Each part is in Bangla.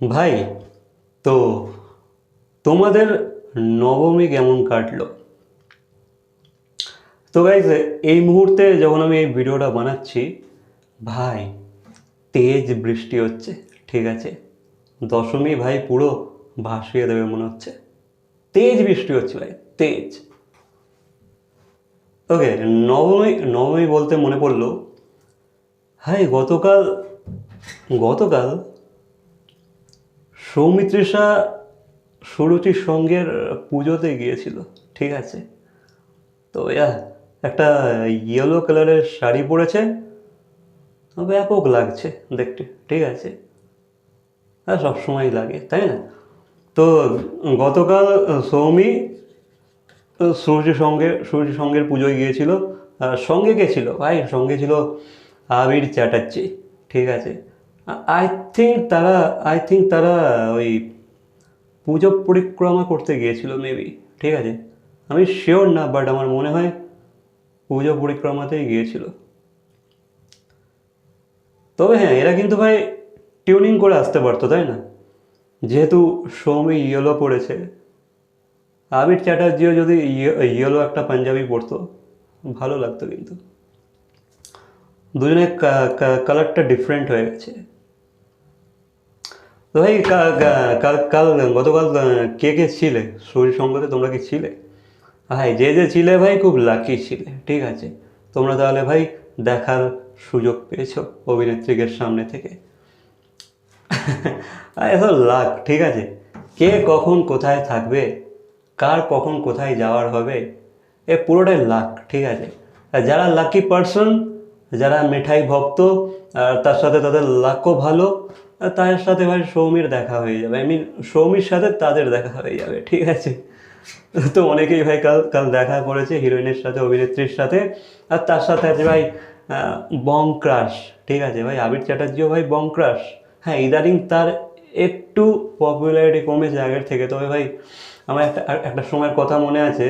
ভাই, তো তোমাদের নবমী কেমন কাটলো? তো গাইজ এই মুহূর্তে যখন আমি এই ভিডিওটা বানাচ্ছি, ভাই, তেজ বৃষ্টি হচ্ছে, ঠিক আছে? দশমী ভাই পুরো ভাসিয়ে দেবে মনে হচ্ছে। তেজ বৃষ্টি হচ্ছে ভাই, তেজ। ওকে নবমী নবমী বলতে মনে পড়ল হাই গতকাল গতকাল সৌমিত্রিষা সুরুচির সঙ্গের পুজোতে গিয়েছিল, ঠিক আছে? তো ইয়া, একটা ইয়েলো কালারের শাড়ি পরেছে। ব্যাপক লাগছে দেখতে, ঠিক আছে? আর সবসময় লাগে, তাই না? তো গতকাল সৌমি সূর্য সঙ্গে সূর্য সঙ্গের পুজোয় গিয়েছিল সঙ্গে কে ছিল? ভাই, সঙ্গে ছিল আবির চ্যাটার্জি, ঠিক আছে? আই থিঙ্ক তারা আই থিঙ্ক তারা ওই পুজো পরিক্রমা করতে গিয়েছিল মেবি ঠিক আছে? আমি শিওর না বাট আমার মনে হয় পুজো পরিক্রমাতেই গিয়েছিল। তবে হ্যাঁ এরা কিন্তু ভাই টিউনিং করে আসতে পারতো, তাই না? যেহেতু সৌমি ইয়েলো পড়েছে। আবির চ্যাটার্জিও যদি ইয়েলো একটা পাঞ্জাবি পরতো, ভালো লাগতো কিন্তু। দুজনের কালারটা ডিফারেন্ট হয়ে গেছে। ভাই কাল কাল গতকাল কে কে ছিলে? শরীর সঙ্গতে তোমরা কি ছিলে? ভাই যে যে ছিলে ভাই খুব লাকি ছিলে, ঠিক আছে? তোমরা তাহলে ভাই দেখার সুযোগ পেয়েছ অভিনেত্রীদের সামনে থেকে। এখন লাক ঠিক আছে? কে কখন কোথায় থাকবে? কার কখন কোথায় যাওয়ার হবে? এ পুরোটাই লাক ঠিক আছে? যারা লাকি পার্সন যারা মিঠাই ভক্ত, আর তার সাথে তাদের লাকও ভালো তার সাথে ভাই সৌমির দেখা হয়ে যাবে। আই মিন সৌমির সাথে তাদের দেখা হয়ে যাবে ঠিক আছে? তো অনেকেই ভাই কাল কাল দেখা করেছে হিরোইনের সাথে অভিনেত্রীর সাথে। আর তার সাথে আছে ভাই আহ, বং ক্রাশ ঠিক আছে? ভাই আবির চ্যাটার্জিও ভাই বং ক্রাশ। হ্যাঁ ইদানিং তার একটু পপুলারিটি কমেছে আগের থেকে। তবে ভাই আমার একটা একটা সময়ের কথা মনে আছে।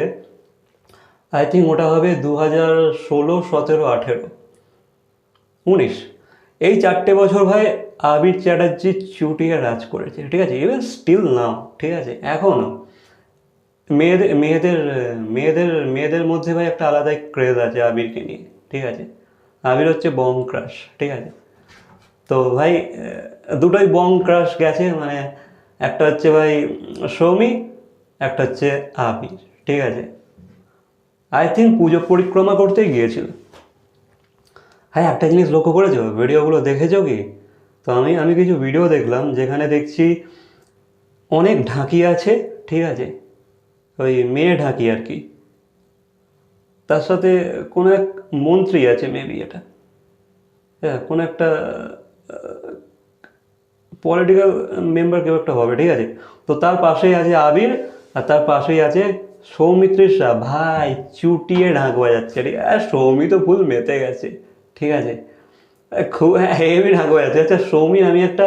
আই থিঙ্ক ওটা হবে দু হাজার ষোলো সতেরো আঠেরো উনিশ। এই চারটে বছর ভাই আবির চ্যাটার্জি চুটিয়ে রাজ করেছে, ঠিক আছে? ইভেন স্টিল নাও ঠিক আছে? এখনও মেয়েদের মেয়েদের মেয়েদের মেয়েদের মধ্যে ভাই একটা আলাদাই ক্রেজ আছে আবিরকে নিয়ে, ঠিক আছে? আবির হচ্ছে বং ক্রাশ ঠিক আছে? তো ভাই দুটোই বং ক্রাশ গেছে মানে একটা হচ্ছে ভাই সৌমি, একটা হচ্ছে আবির, ঠিক আছে? আই থিঙ্ক পুজো পরিক্রমা করতেই গিয়েছিল। হ্যাঁ একটা জিনিস লক্ষ্য করেছ? ভিডিওগুলো দেখেছ কি? তো আমি আমি কিছু ভিডিও দেখলাম যেখানে দেখছি অনেক ঢাকি আছে, ঠিক আছে? ওই মেয়ে ঢাকি আর কি। তার সাথে কোনো এক মন্ত্রী আছে মেবি এটা। হ্যাঁ কোনো একটা পলিটিক্যাল মেম্বার কেউ একটা হবে, ঠিক আছে? তো তার পাশেই আছে আবির, আর তার পাশেই আছে সৌমিত্রের শাহ ভাই, চুটিয়ে ঢাক বাজাচ্ছে, ঠিক আছে? সৌমি তো ফুল মেতে গেছে। ঠিক আছে? খুব হেভি ঢাক বাজাচ্ছে। আচ্ছা সৌমি আমি একটা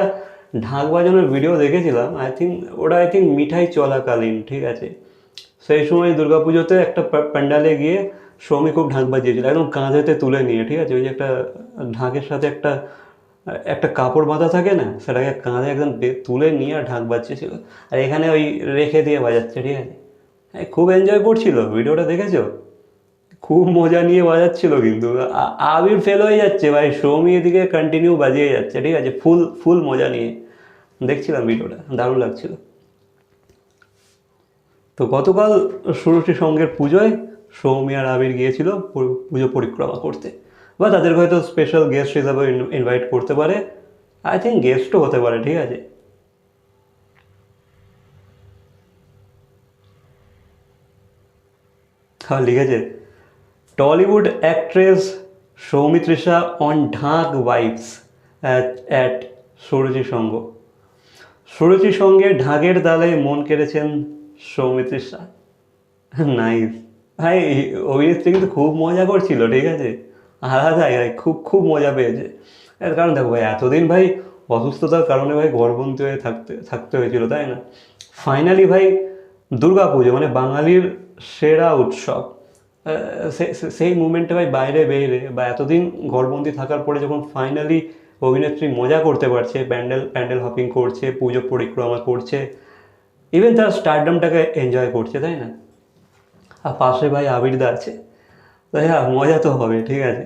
ঢাক বাজানোর ভিডিও দেখেছিলাম। আই থিঙ্ক ওটা আই থিঙ্ক মিঠাই চলাকালীন ঠিক আছে? সেই সময় দুর্গাপুজোতে একটা প্যান্ডালে গিয়ে সৌমি খুব ঢাক বাজিয়েছিল একদম কাঁধেতে তুলে নিয়ে ঠিক আছে? ওই যে একটা ঢাকের সাথে একটা একটা কাপড় বাঁধা থাকে না সেটাকে কাঁধে একদম তুলে নিয়ে আর ঢাক বাজছিল আর এখানে ওই রেখে দিয়ে বাজাচ্ছে ঠিক আছে? হ্যাঁ, খুব এনজয় করছিল ভিডিওটা দেখেছ? খুব মজা নিয়ে বাজাচ্ছিল কিন্তু। আবির ফেল হয়ে যাচ্ছে, ভাই। সৌমি এদিকে কন্টিনিউ বাজিয়ে যাচ্ছে, ঠিক আছে? ফুল ফুল মজা নিয়ে। দেখছিলাম ভিডিওটা, দারুণ লাগছিল। তো গতকাল সুরুচি সঙ্গের পুজোয় সৌমি আর আবির গিয়েছিল পুজো পরিক্রমা করতে। বা তাদের হয়তো স্পেশাল গেস্ট হিসাবে ইনভাইট করতে পারে। আই থিঙ্ক গেস্টও হতে পারে, ঠিক আছে? হ্যাঁ লিখেছে টলিউড অ্যাক্ট্রেস সৌমিত্রিষা অন ঢাক ওয়াইফস অ্যাট সুরুচি সঙ্গ সুরুচি সঙ্গে ঢাকের দালে মন কেড়েছেন সৌমিত্রিষা নাইস ভাই, অভিনেত্রী কিন্তু খুব মজা করছিল, ঠিক আছে? আলাদাই ভাই, খুব খুব মজা পেয়েছে। এর কারণ দেখো, ভাই, এতদিন, ভাই, অসুস্থতার কারণে, ভাই গর্ভবন্তী হয়ে থাকতে থাকতে হয়েছিল, তাই না? ফাইনালি ভাই দুর্গা পুজো মানে বাঙালির সেরা উৎসব। সেই মুমেন্টে ভাই বাইরে বেরে বা এতদিন ঘরবন্দি থাকার পরে যখন ফাইনালি অভিনেত্রী মজা করতে পারছে, প্যান্ডেল প্যান্ডেল হপিং করছে, পুজো পরিক্রমা করছে ইভেন তার স্টারডামটাকে এনজয় করছে, তাই না? আর পাশে ভাই আবিরদা আছে। তো হ্যাঁ মজা তো হবে, ঠিক আছে।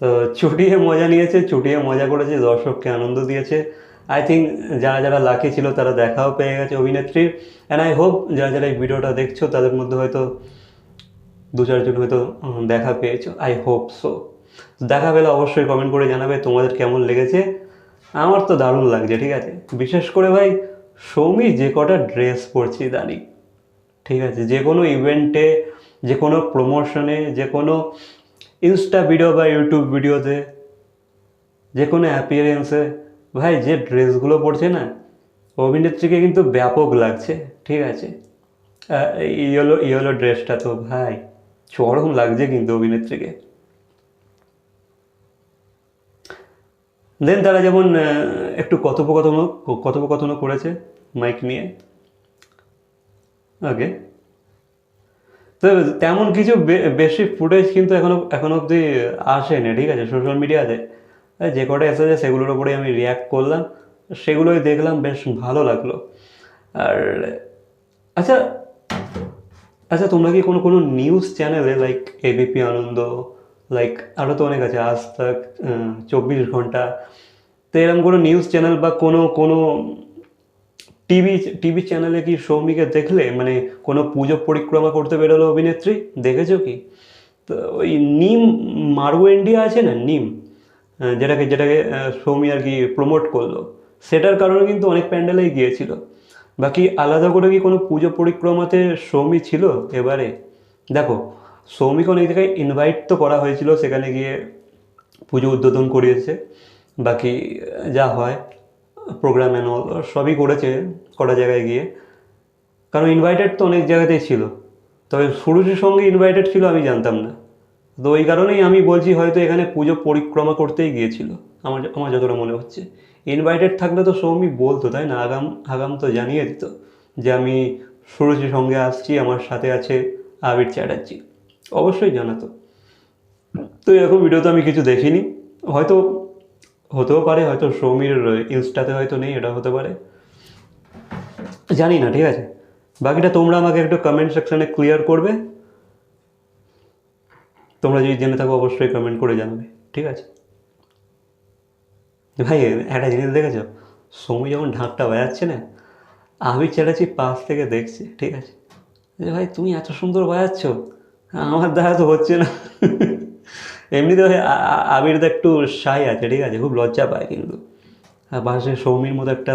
তো চুটিয়ে মজা নিয়েছে, চুটিয়ে মজা করেছে, দর্শককে আনন্দ দিয়েছে। আই থিঙ্ক যারা যারা লাকি ছিল তারা দেখাও পেয়ে গেছে অভিনেত্রীর। অ্যান্ড আই হোপ যারা যারা এই ভিডিওটা দেখছ, তাদের মধ্যে হয়তো দু চারজন হয়তো দেখা পেয়েছ আই হোপ সো দেখা পেলে অবশ্যই কমেন্ট করে জানাবে তোমাদের কেমন লেগেছে। আমার তো দারুণ লাগছে, ঠিক আছে? বিশেষ করে ভাই, সৌমি যে কটা ড্রেস পরছি দাঁড়ি ঠিক আছে? যে কোনো ইভেন্টে যে কোনো প্রমোশনে যে কোনো ইনস্টা ভিডিও বা ইউটিউব ভিডিওতে যে কোনো অ্যাপিয়ারেন্সে ভাই, যে ড্রেসগুলো পরছে না, অভিনেত্রীকে কিন্তু ব্যাপক লাগছে, ঠিক আছে? ইয়েলো ইয়েলো ড্রেসটা তো, ভাই চরম লাগছে কিন্তু অভিনেত্রীকে। দেন তারা যেমন একটু কথোপকথন কথোপকথনও করেছে মাইক নিয়ে। ওকে তো তেমন কিছু বেশি ফুটেজ কিন্তু এখনও এখনও অবধি আসেনি, ঠিক আছে? সোশ্যাল মিডিয়াতে যে কটা এসেছে, সেগুলোর উপরে আমি রিয়াক্ট করলাম। সেগুলোই দেখলাম, বেশ ভালো লাগল। আর আচ্ছা আচ্ছা তোমরা কি কোনো কোনো নিউজ চ্যানেলে লাইক এবিপি আনন্দ লাইক আরও তো অনেক আছে, আজ তাক চব্বিশ ঘণ্টা, তো এরকম কোনো নিউজ চ্যানেল বা কোনো কোনো টিভি টিভি চ্যানেলে কি সৌমিকে দেখলে? মানে কোনো পুজো পরিক্রমা করতে বেরোলো অভিনেত্রী? দেখেছ কি? তো ওই নিম মারু ইন্ডিয়া আছে না, নিম? যেটাকে যেটাকে সৌমি আর কি প্রমোট করল। সেটার কারণে কিন্তু অনেক প্যান্ডেলেই গিয়েছিল। বাকি আলাদা করে কি কোনো পুজো পরিক্রমাতে সৌমি ছিল এবারে? দেখো, সৌমিকে অনেক জায়গায় ইনভাইট তো করা হয়েছিল, সেখানে গিয়ে পুজো উদ্বোধন করিয়েছে, বাকি যা হয় প্রোগ্রাম অ্যান্ড সবই করেছে কটা জায়গায় গিয়ে। কারণ ইনভাইটেড তো অনেক জায়গাতেই ছিল, তবে সুরুচির সঙ্গে ইনভাইটেড ছিল আমি জানতাম না। তো ওই কারণেই আমি বলছি হয়তো এখানে পুজো পরিক্রমা করতেই গিয়েছিল। আমার আমার যতটা মনে হচ্ছে। ইনভাইটেড থাকলে তো সৌমি বলতো, তাই না? আগাম আগাম তো জানিয়ে দিত যে আমি সুরজির সঙ্গে আসছি, আমার সাথে আছে আবির চ্যাটার্জি। অবশ্যই জানাতো। তো এরকম ভিডিও তো আমি কিছু দেখিনি। হয়তো হতেও পারে, হয়তো সৌমির ইনস্টাতে হয়তো নেই, এটা হতে পারে। জানি না, ঠিক আছে? বাকিটা তোমরা আমাকে একটু কমেন্ট সেকশানে ক্লিয়ার করবে। তোমরা যদি জেনে থাকো, অবশ্যই কমেন্ট করে জানাবে, ঠিক আছে? ভাই, একটা জিনিস দেখেছ? সৌমি যখন ঢাকটা বাজাচ্ছে না, আমি চ্যাটার্জি পাশ থেকে দেখছি, ঠিক আছে? যে ভাই, তুমি এত সুন্দর বাজাচ্ছ, আমার দ্বারা তো হচ্ছে না। এমনিতে ভাই আবির তো একটু সাই আছে, ঠিক আছে? খুব লজ্জা পায় কিন্তু। আর পাশে সৌমির মতো একটা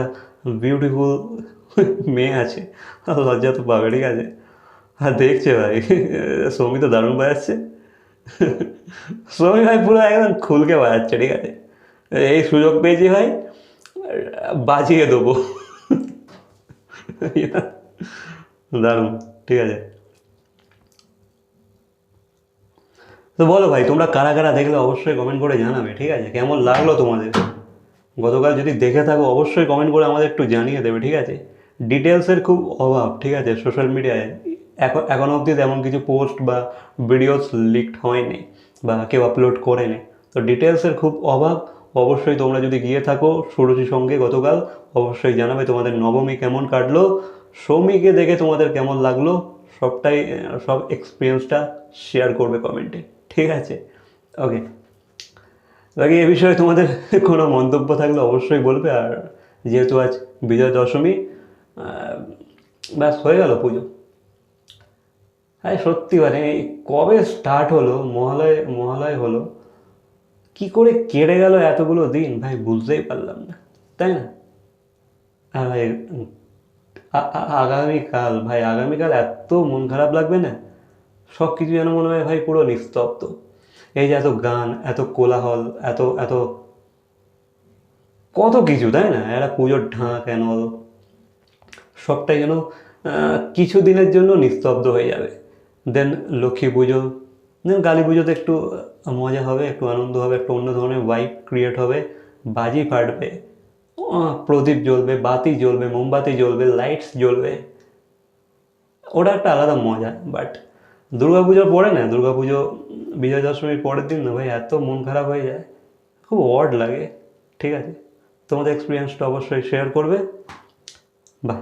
বিউটিফুল মেয়ে আছে, লজ্জা তো পাবে, ঠিক আছে? আর দেখছে ভাই সৌমি তো দারুণ বাজাচ্ছে। সৌমি ভাই পুরো একদম খুলকে বাজাচ্ছে, ঠিক আছে? এই সুযোগ পেয়েছি ভাই, বাজিয়ে দেবো। দারুণ, ঠিক আছে। তো বলো ভাই, তোমরা কারা কারা দেখলে অবশ্যই কমেন্ট করে জানাবে, ঠিক আছে? কেমন লাগল তোমাদের? গতকাল যদি দেখে থাকো, অবশ্যই কমেন্ট করে আমাদের একটু জানিয়ে দেবে, ঠিক আছে? ডিটেলসের খুব অভাব, ঠিক আছে? সোশ্যাল মিডিয়ায় এখন এখন অবধি তেমন কিছু পোস্ট বা ভিডিওস লিকড হয়নি বা কেউ আপলোড করেনি। তো ডিটেলসের খুব অভাব অবশ্যই তোমরা যদি গিয়ে থাকো সুরজির সঙ্গে গতকাল, অবশ্যই জানাবে তোমাদের নবমী কেমন কাটলো, সৌমিকে দেখে তোমাদের কেমন লাগল, সবটাই, সব এক্সপিরিয়েন্সটা শেয়ার করবে কমেন্টে ঠিক আছে? ওকে বাকি এ বিষয়ে তোমাদের কোনো মন্তব্য থাকলে অবশ্যই বলবে, আর যেহেতু আজ বিজয় দশমী ব্যাস হয়ে গেল পুজো। আরে সত্যি মানে কবে স্টার্ট হলো, মহালয় মহালয় হলো কি করে কেটে গেল এতগুলো দিন? ভাই, বুঝতেই পারলাম না। তাই না? আর ভাই আগামীকাল ভাই, আগামীকাল এত মন খারাপ লাগবে না? সব কিছু যেন মনে হয়, ভাই, পুরো নিস্তব্ধ। এই যে এত গান, এত কোলাহল, এত এত কত কিছু, তাই না? একটা পুজোর ঢাক কেন সবটাই যেন কিছু দিনের জন্য নিস্তব্ধ হয়ে যাবে। দেন লক্ষ্মী পুজো দেন কালী পুজোতে একটু মজা হবে, একটু আনন্দ হবে, একটু অন্য ধরনের ভাইব ক্রিয়েট হবে। বাজি ফাটবে প্রদীপ জ্বলবে, বাতি জ্বলবে, মোমবাতি জ্বলবে লাইটস জ্বলবে। ওটা একটা আলাদা মজা বাট দুর্গাপুজোর পরে না দুর্গাপুজো বিজয় দশমীর পরের দিন না ভাই, এত মন খারাপ হয়ে যায়, খুব অড লাগে, ঠিক আছে? তোমাদের এক্সপিরিয়েন্সটা অবশ্যই শেয়ার করবে। বাই